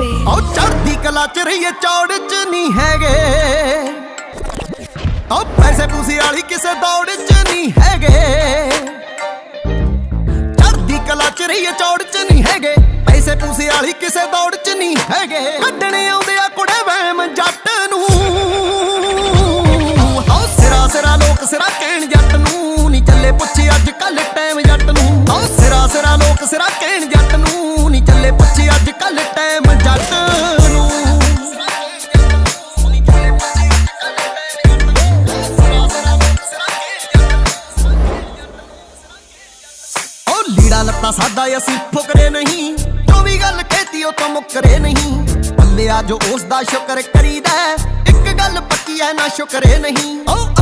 babe. ਉਹ ਚੜਦੀ ਕਲਾ ਚ ਰਹੀਏ ਚੌੜ ਚ ਨਹੀਂ ਹੈਗੇ। ਉਹ ਪੈਸੇ ਪੂਸੇ ਵਾਲੀ ਕਿਸੇ ਦੌੜ ਚ ਨਹੀਂ ਹੈਗੇ। ਚੜਦੀ ਕਲਾ ਚ ਰਹੀਏ ਚੌੜ ਚ ਨਹੀਂ ਹੈਗੇ। ਪੈਸੇ ਪੂਸੇ ਵਾਲੀ ਕਿਸੇ ਦੌੜ ਚ ਨਹੀਂ ਹੈਗੇ। ਕੱਢਣੇ ਆਉਂਦੇ ਆ ਕੁੜੇ ਵਹਿਮ ਜੱਟ ਨੂੰ। ਹੋ ਸਿਰਾ ਸਿਰਾ ਲੋਕ ਸਿਰਾ ਕਹਿਣ ਜੱਟ ਨੂੰ। ਨਹੀਂ ਚੱਲੇ ਪੁੱਛੇ ਅੱਜ ਕੱਲ ਉਹ ਲੀੜਾ ਲੱਤਾ ਸਾਦਾ ਅਸੀਂ ਫੁਕਰੇ ਨਹੀਂ। ਜੋ ਵੀ ਗੱਲ ਕਹਿਤੀ, ਉਹ ਤੋਂ ਮੁੱਕਰੇ ਨਹੀਂ। ਪੱਲਿਆ ਜੋ ਉਸ ਦਾ ਸ਼ੁਕਰ ਕਰੀਦਾ ਇੱਕ ਗੱਲ ਪੱਕੀ ਐ ਨਾ ਸ਼ੁਕਰੇ ਨਹੀਂ। ਉਹ